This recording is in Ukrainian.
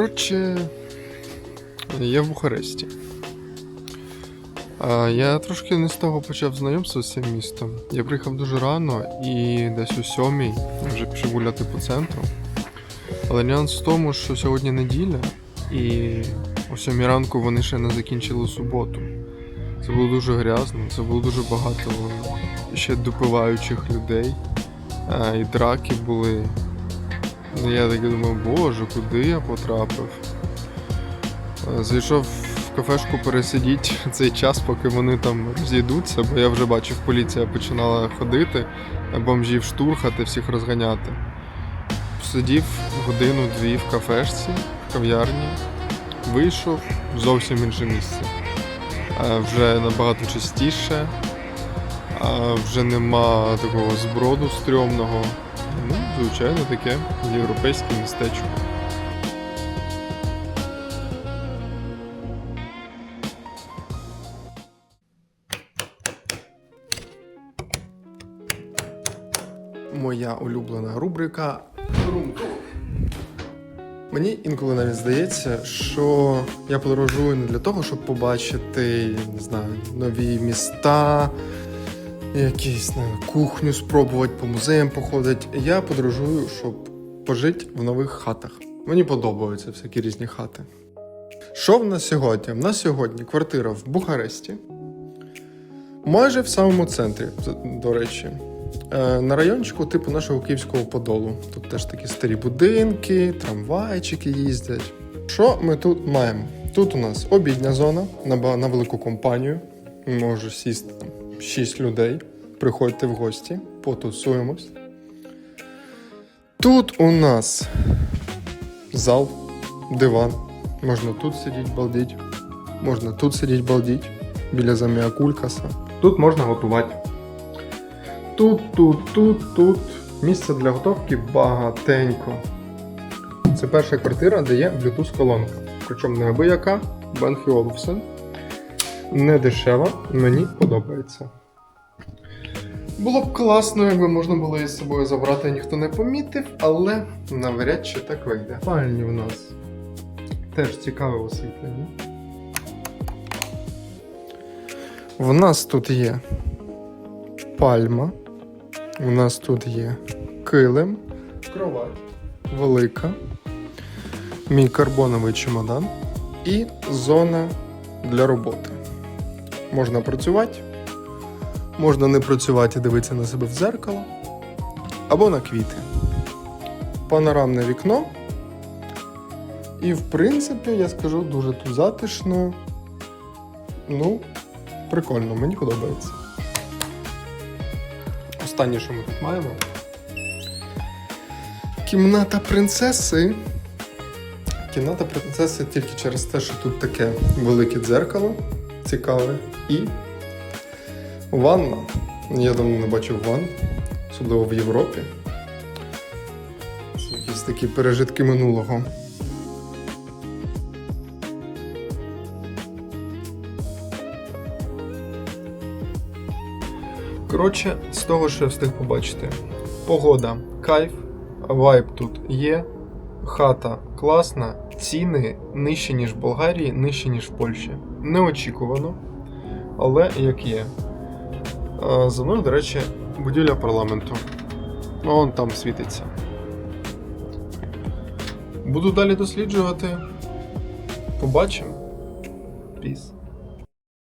Коротше, я в Бухаресті. Я трошки не з того почав знайомство з цим містом. Я приїхав дуже рано і десь о сьомій вже пішов гуляти по центру. Але нюанс в тому, що сьогодні неділя, і о сьомій ранку вони ще не закінчили суботу. Це було дуже грязно, це було дуже багато ще допиваючих людей. І драки були. Ну, Я так думав, боже, куди я потрапив? Е, Зайшов в кафешку пересидіти цей час, поки вони там розійдуться, бо я вже бачив, поліція починала ходити, бомжів штурхати, всіх розганяти. Сидів годину-дві в кафешці, в кав'ярні, вийшов зовсім інше місце. Е, Вже набагато частіше, вже нема такого зброду стрьомного. Ну, звичайно, таке європейське містечко. Моя улюблена рубрика. Мені інколи навіть здається, що я подорожую не для того, щоб побачити не знаю, нові міста, якісь знаю, кухню спробувати, по музеям походити. Я подорожую, щоб пожити в нових хатах. Мені подобаються всякі різні хати. Що в нас сьогодні? В нас сьогодні квартира в Бухаресті, майже в самому центрі, до речі. Е, На райончику типу нашого київського подолу. Тут теж такі старі будинки, трамвайчики їздять. Що ми тут маємо? Тут у нас обідня зона на, велику компанію. Може сісти там 6 людей. Приходьте в гості, потусуємось. Тут у нас зал, диван. Можна тут сидіти, балдіть. Можна тут сидіти, балдіть. Біля заміакулькаса. Тут можна готувати. Тут, тут, тут, тут. Місце для готовки багатенько. Це перша квартира, де є Bluetooth колонка. Причому не аби яка, Бенхі Olufsen. Не дешева, мені подобається. Було б класно, якби можна було її з собою забрати, ніхто не помітив, але навряд чи так вийде. Спальні в нас теж цікаве освітлення. В нас тут є пальма. У нас тут є килим, кровать велика, мій карбоновий чемодан і зона для роботи. Можна працювати, можна не працювати і дивитися на себе в дзеркало або на квіти. Панорамне вікно. І, в принципі, я скажу дуже тут затишно. Ну, прикольно, мені подобається. Останнє, що ми тут маємо. Кімната принцеси. Кімната принцеси тільки через те, що тут таке велике дзеркало цікаве. І ванна. Я давно не бачив ванн, особливо в Європі. Це якісь такі пережитки минулого. Коротше, з того, що я встиг побачити. Погода, кайф, вайб тут є, хата класна, ціни нижче, ніж в Болгарії, нижче, ніж в Польщі. Неочікувано, але як є. За мною, до речі, будівля парламенту. Он там світиться. Буду далі досліджувати. Побачимо. Піс.